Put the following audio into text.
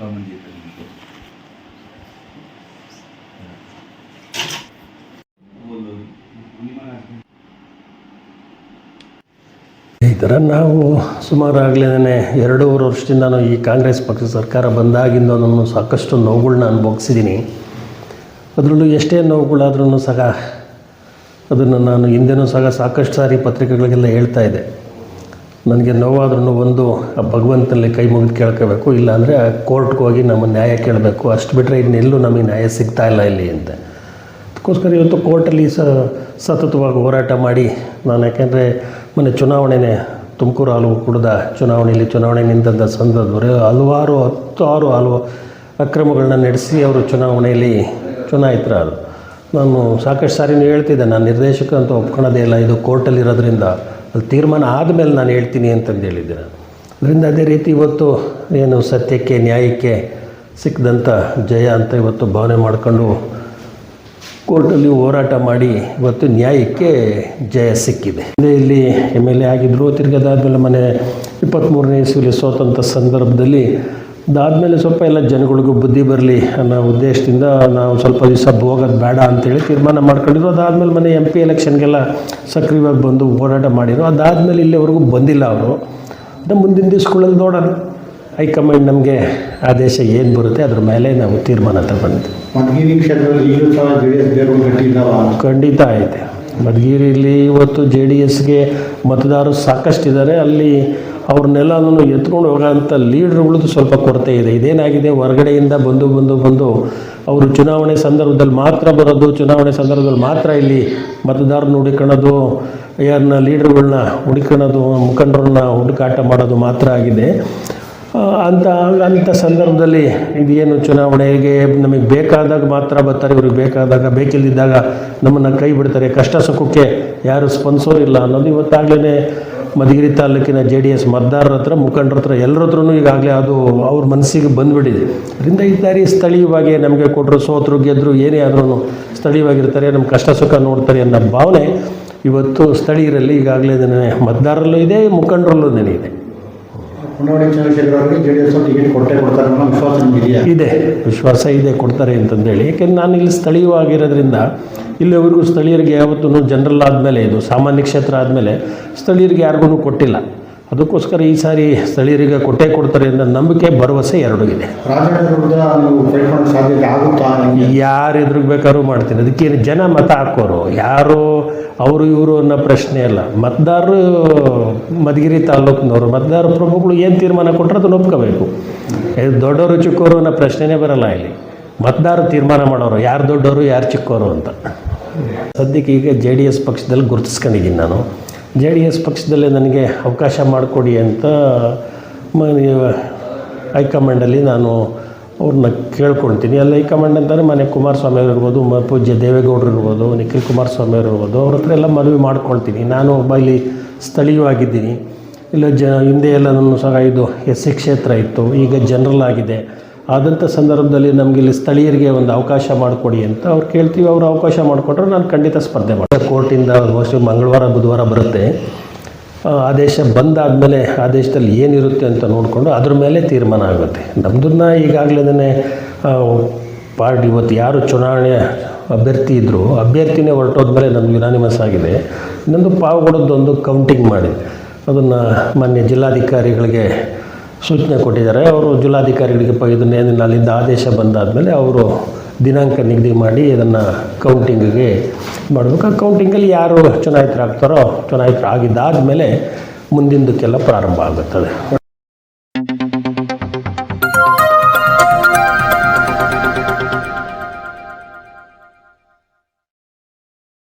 ಈ ಥರ ನಾವು ಸುಮಾರು ಆಗಲೇ ಎರಡೂವರೆ ವರ್ಷದಿಂದ ಈ ಕಾಂಗ್ರೆಸ್ ಪಕ್ಷ ಸರ್ಕಾರ ಬಂದಾಗಿಂದ ನಾನು ಸಾಕಷ್ಟು ನೋವುಗಳನ್ನ ಅನುಭವಿಸಿದ್ದೀನಿ. ಅದರಲ್ಲೂ ಎಷ್ಟೇ ನೋವುಗಳಾದ್ರೂ ಸಹ ಅದನ್ನು ನಾನು ಹಿಂದೆನೂ ಸಹ ಸಾಕಷ್ಟು ಸಾರಿ ಪತ್ರಿಕೆಗಳಿಗೆಲ್ಲ ಹೇಳ್ತಾ ಇದ್ದೆ. ನನಗೆ ನೋವಾದ್ರೂ ಒಂದು ಆ ಭಗವಂತನಲ್ಲಿ ಕೈ ಮುಗಿದು ಕೇಳ್ಕೋಬೇಕು, ಇಲ್ಲಾಂದರೆ ಕೋರ್ಟ್ಗೆ ಹೋಗಿ ನಮ್ಮ ನ್ಯಾಯ ಕೇಳಬೇಕು. ಅಷ್ಟು ಬಿಟ್ಟರೆ ಇನ್ನೆಲ್ಲೂ ನಮಗೆ ನ್ಯಾಯ ಸಿಗ್ತಾ ಇಲ್ಲ ಇಲ್ಲಿ ಅಂತ. ಅದಕ್ಕೋಸ್ಕರ ಇವತ್ತು ಕೋರ್ಟಲ್ಲಿ ಸ, ಸತತವಾಗಿ ಹೋರಾಟ ಮಾಡಿ, ನಾನು ಯಾಕೆಂದರೆ ಮೊನ್ನೆ ಚುನಾವಣೆನೇ ತುಮಕೂರು ಹಲವು ಕುಡ್ದ ಚುನಾವಣೆಯಲ್ಲಿ ಚುನಾವಣೆ ನಿಂತಂಥ ಸಂದರ್ಭದಲ್ಲಿ ಹಲವಾರು ಹತ್ತಾರು ಹಲವು ಅಕ್ರಮಗಳನ್ನ ನಡೆಸಿ ಅವರು ಚುನಾವಣೆಯಲ್ಲಿ ಚುನಾಯಿತರಾದರು. ನಾನು ಸಾಕಷ್ಟು ಸಾರಿನೂ ಹೇಳ್ತಿದ್ದೆ, ನಾನು ನಿರ್ದೇಶಕ ಅಂತ ಒಪ್ಕೊಳ್ಳೋದೇ ಇಲ್ಲ, ಇದು ಕೋರ್ಟಲ್ಲಿ ಇರೋದ್ರಿಂದ ಅಲ್ಲಿ ತೀರ್ಮಾನ ಆದಮೇಲೆ ನಾನು ಹೇಳ್ತೀನಿ ಅಂತಂದು ಹೇಳಿದ್ದೆ ನಾನು. ಅದರಿಂದ ಅದೇ ರೀತಿ ಇವತ್ತು ಏನು ಸತ್ಯಕ್ಕೆ, ನ್ಯಾಯಕ್ಕೆ ಸಿಕ್ಕಿದಂಥ ಜಯ ಅಂತ ಇವತ್ತು ಭಾವನೆ ಮಾಡಿಕೊಂಡು ಕೋರ್ಟಲ್ಲಿ ಹೋರಾಟ ಮಾಡಿ ಇವತ್ತು ನ್ಯಾಯಕ್ಕೆ ಜಯ ಸಿಕ್ಕಿದೆ. ಇಲ್ಲಿ ಎಂ ಎಲ್ ಎ ಆಗಿದ್ದರು ತಿರ್ಗದಾದ್ಮೇಲೆ ಮನೆ ಇಪ್ಪತ್ತ್ಮೂರನೇ ಇಸ್ವಿಲಿ ಸೋತಂಥ ಸಂದರ್ಭದಲ್ಲಿ ಅದಾದಮೇಲೆ ಸ್ವಲ್ಪ ಎಲ್ಲ ಜನಗಳಿಗೂ ಬುದ್ಧಿ ಬರಲಿ ಅನ್ನೋ ಉದ್ದೇಶದಿಂದ ನಾವು ಸ್ವಲ್ಪ ದಿವಸ ಹೋಗೋದು ಬೇಡ ಅಂತೇಳಿ ತೀರ್ಮಾನ ಮಾಡ್ಕೊಂಡಿದ್ರು. ಅದಾದಮೇಲೆ ಮನೆ ಎಂ ಪಿ ಎಲೆಕ್ಷನ್ಗೆಲ್ಲ ಸಕ್ರಿಯವಾಗಿ ಬಂದು ಹೋರಾಟ ಮಾಡಿದ್ರು. ಅದಾದಮೇಲೆ ಇಲ್ಲಿವರೆಗೂ ಬಂದಿಲ್ಲ ಅವರು. ಅದು ಮುಂದಿನ ದಿವಸಗಳಲ್ಲಿ ನೋಡೋಣ. ಹೈಕಮಾಂಡ್ ನಮಗೆ ಆದೇಶ ಏನು ಬರುತ್ತೆ ಅದ್ರ ಮೇಲೆ ನಾವು ತೀರ್ಮಾನ ತಗೊಂಡಿದ್ವಿ. ಮಧುಗಿರಿ ಕ್ಷೇತ್ರದಲ್ಲಿ ಈಗಲೂ ಸಹ ಜೆ ಡಿ ಎಸ್ ಬೇರು ಗಟ್ಟಿ ಇದ್ದಾವ ಖಂಡಿತ ಐತೆ ಮಧುಗಿರಿಲಿ ಇವತ್ತು ಜೆ ಡಿ ಎಸ್ಗೆ ಮತದಾರರು ಸಾಕಷ್ಟಿದ್ದಾರೆ. ಅಲ್ಲಿ ಅವ್ರನ್ನೆಲ್ಲನೂ ಎತ್ಕೊಂಡು ಹೋಗೋಂಥ ಲೀಡ್ರುಗಳದ್ದು ಸ್ವಲ್ಪ ಕೊರತೆ ಇದೆ. ಇದೇನಾಗಿದೆ? ಹೊರಗಡೆಯಿಂದ ಬಂದು ಬಂದು ಬಂದು ಅವರು ಚುನಾವಣೆ ಸಂದರ್ಭದಲ್ಲಿ ಮಾತ್ರ ಬರೋದು, ಚುನಾವಣೆ ಸಂದರ್ಭದಲ್ಲಿ ಮಾತ್ರ ಇಲ್ಲಿ ಮತದಾರರನ್ನ ಹುಡುಕೊಳ್ಳೋದು ಯಾರನ್ನ ಲೀಡ್ರುಗಳನ್ನ ಹುಡುಕೊಳ್ಳೋದು ಮುಖಂಡರನ್ನ ಹುಡುಕಾಟ ಮಾಡೋದು ಮಾತ್ರ ಆಗಿದೆ. ಅಂತ ಅಂಥ ಸಂದರ್ಭದಲ್ಲಿ ಇದೇನು ಚುನಾವಣೆಗೆ ನಮಗೆ ಬೇಕಾದಾಗ ಮಾತ್ರ ಬರ್ತಾರೆ, ಇವ್ರಿಗೆ ಬೇಕಾದಾಗ ಬೇಕಿಲ್ಲದಿದ್ದಾಗ ನಮ್ಮನ್ನು ಕೈ ಬಿಡ್ತಾರೆ. ಕಷ್ಟ ಸುಖಕ್ಕೆ ಯಾರು ಸ್ಪಂದಿಸೋರಿಲ್ಲ ಅನ್ನೋದು ಇವತ್ತಾಗಲೇ ಮಧುಗಿರಿ ತಾಲೂಕಿನ ಜೆ ಡಿ ಎಸ್ ಮತದಾರರ ಹತ್ರ, ಮುಖಂಡರ ಹತ್ರ, ಎಲ್ಲರ ಹತ್ರನು ಈಗಾಗಲೇ ಅದು ಅವ್ರ ಮನಸ್ಸಿಗೆ ಬಂದುಬಿಟ್ಟಿದೆ. ಅದರಿಂದ ಈ ದಾರಿ ಸ್ಥಳೀಯವಾಗಿ ನಮಗೆ ಕೊಟ್ಟರು ಸೋತರು ಗೆದ್ದರು ಏನೇ ಆದ್ರೂ ಸ್ಥಳೀಯವಾಗಿರ್ತಾರೆ ನಮ್ಮ ಕಷ್ಟ ಸುಖ ನೋಡ್ತಾರೆ ಅನ್ನೋ ಭಾವನೆ ಇವತ್ತು ಸ್ಥಳೀಯರಲ್ಲಿ ಈಗಾಗಲೇ ಮತದಾರರಲ್ಲೂ ಇದೆ, ಮುಖಂಡರಲ್ಲೂ ಇದೆ. ಹೊನ್ನಾವಳಿ ಚಂದ್ರಶೇಖರ್ ಅವರಿಗೆ ಟಿಕೆಟ್ ಕೊಟ್ಟೇ ಕೊಡ್ತಾರೆ ಅನ್ನೋ ವಿಶ್ವಾಸ ಇದೆ. ವಿಶ್ವಾಸ ಇದೆ ಕೊಡ್ತಾರೆ ಅಂತಂದೇಳಿ ಯಾಕೆಂದ್ರೆ ನಾನು ಇಲ್ಲಿ ಸ್ಥಳೀಯವಾಗಿರೋದ್ರಿಂದ ಇಲ್ಲಿವರೆಗೂ ಸ್ಥಳೀಯರಿಗೆ ಯಾವತ್ತೂ ಜನರಲ್ ಆದಮೇಲೆ ಇದು ಸಾಮಾನ್ಯ ಕ್ಷೇತ್ರ ಆದಮೇಲೆ ಸ್ಥಳೀಯರಿಗೆ ಯಾರಿಗೂ ಕೊಟ್ಟಿಲ್ಲ. ಅದಕ್ಕೋಸ್ಕರ ಈ ಸಾರಿ ಸ್ಥಳೀಯರಿಗೆ ಕೊಟ್ಟೆ ಕೊಡ್ತಾರೆ ಅನ್ನೋ ನಂಬಿಕೆ ಭರವಸೆ ಎರಡೂ ಇದೆ? ಯಾರು ಎದುರಿಗೆ ಬೇಕಾದ್ರೂ ಮಾಡ್ತೀನಿ. ಅದಕ್ಕೇನು ಜನ ಮತ ಹಾಕೋರು? ಯಾರು? ಅವರು ಇವರು ಅನ್ನೋ ಪ್ರಶ್ನೆ ಅಲ್ಲ. ಮತದಾರರು ಮಧುಗಿರಿ ತಾಲೂಕಿನವರು ಮತದಾರ ಪ್ರಭುಗಳು ಏನು ತೀರ್ಮಾನ ಕೊಟ್ಟರೆ ಅದನ್ನು ಒಪ್ಕೋಬೇಕು. ದೊಡ್ಡವರು ಚಿಕ್ಕವರು ಅನ್ನೋ ಪ್ರಶ್ನೆನೇ ಬರಲ್ಲ ಇಲ್ಲಿ. ಮತದಾರರು ತೀರ್ಮಾನ ಮಾಡೋರು ಯಾರು ದೊಡ್ಡವರು ಯಾರು ಚಿಕ್ಕವರು ಅಂತ. ಸದ್ಯಕ್ಕೆ ಈಗ ಜೆ ಡಿ ಎಸ್ ಪಕ್ಷದಲ್ಲಿ ಗುರುತಿಸ್ಕೊಂಡಿದ್ದೀನಿ ನಾನು. ಜೆ ಡಿ ಎಸ್ ಪಕ್ಷದಲ್ಲೇ ನನಗೆ ಅವಕಾಶ ಮಾಡಿಕೊಡಿ ಅಂತ ಹೈಕಮಾಂಡಲ್ಲಿ ನಾನು ಅವ್ರನ್ನ ಕೇಳ್ಕೊಳ್ತೀನಿ. ಅಲ್ಲಿ ಹೈಕಮಾಂಡ್ ಅಂತಂದರೆ ಮನೆ ಕುಮಾರಸ್ವಾಮಿ ಅವ್ರು ಇರ್ಬೋದು ಮ ಪೂಜ್ಯ ದೇವೇಗೌಡರು ಇರ್ಬೋದು, ನಿಖಿಲ್ ಕುಮಾರಸ್ವಾಮಿ ಅವ್ರು ಇರ್ಬೋದು, ಅವ್ರ ಹತ್ರ ಎಲ್ಲ ಮನವಿ ಮಾಡ್ಕೊಳ್ತೀನಿ. ನಾನು ಒಬ್ಬ ಇಲ್ಲಿ ಸ್ಥಳೀಯವಾಗಿದ್ದೀನಿ ಇಲ್ಲ ಜ ಹಿಂದೆ ಎಲ್ಲ ನನ್ನ ಸಹ ಇದು ಎಸ್ ಸಿ ಕ್ಷೇತ್ರ ಇತ್ತು. ಈಗ ಜನರಲ್ ಆಗಿದೆ. ಆದಂಥ ಸಂದರ್ಭದಲ್ಲಿ ನಮಗೆ ಇಲ್ಲಿ ಸ್ಥಳೀಯರಿಗೆ ಒಂದು ಅವಕಾಶ ಮಾಡಿಕೊಡಿ ಅಂತ ಅವ್ರು ಕೇಳ್ತೀವಿ, ಅವರು ಅವಕಾಶ ಮಾಡಿಕೊಟ್ರೆ ನಾನು ಖಂಡಿತ ಸ್ಪರ್ಧೆ ಮಾಡ್ತೀನಿ. ಕೋರ್ಟಿಂದ ಮೋಸ್ಟ್ಲಿ ಮಂಗಳವಾರ, ಬುಧವಾರ ಬರುತ್ತೆ. ಆದೇಶ ಬಂದಾದಮೇಲೆ ಆದೇಶದಲ್ಲಿ ಏನಿರುತ್ತೆ ಅಂತ ನೋಡಿಕೊಂಡು ಅದ್ರ ಮೇಲೆ ತೀರ್ಮಾನ ಆಗುತ್ತೆ. ನಮ್ಮದನ್ನ ಈಗಾಗಲೇ ಪಾರ್ಟಿ ಇವತ್ತು ಯಾರು ಚುನಾವಣೆ ಅಭ್ಯರ್ಥಿ ಇದ್ದರು ಅಭ್ಯರ್ಥಿನೇ ಹೊರಟೋದ್ಮೇಲೆ ನಮ್ಗೆ ಯುನಾನಿಮಸ್ ಆಗಿದೆ. ಇನ್ನೊಂದು ಪಾವುಗಳದ್ದೊಂದು ಕೌಂಟಿಂಗ್ ಮಾಡಿ ಅದನ್ನು ಮಾನ್ಯ ಜಿಲ್ಲಾಧಿಕಾರಿಗಳಿಗೆ ಸೂಚನೆ ಕೊಟ್ಟಿದ್ದಾರೆ. ಅವರು ಜಿಲ್ಲಾಧಿಕಾರಿಗಳಿಗೆ ಪ ಇದನ್ನ ಏನಿಲ್ಲ ಅಲ್ಲಿಂದ ಆದೇಶ ಬಂದಾದಮೇಲೆ ಅವರು ದಿನಾಂಕ ನಿಗದಿ ಮಾಡಿ ಇದನ್ನು ಕೌಂಟಿಂಗಿಗೆ ಮಾಡಬೇಕು. ಆ ಕೌಂಟಿಂಗಲ್ಲಿ ಯಾರು ಚುನಾಯಿತರಾಗ್ತಾರೋ, ಚುನಾಯಿತರಾಗಿದ್ದಾದಮೇಲೆ ಮುಂದಿನದಕ್ಕೆಲ್ಲ ಪ್ರಾರಂಭ ಆಗುತ್ತದೆ.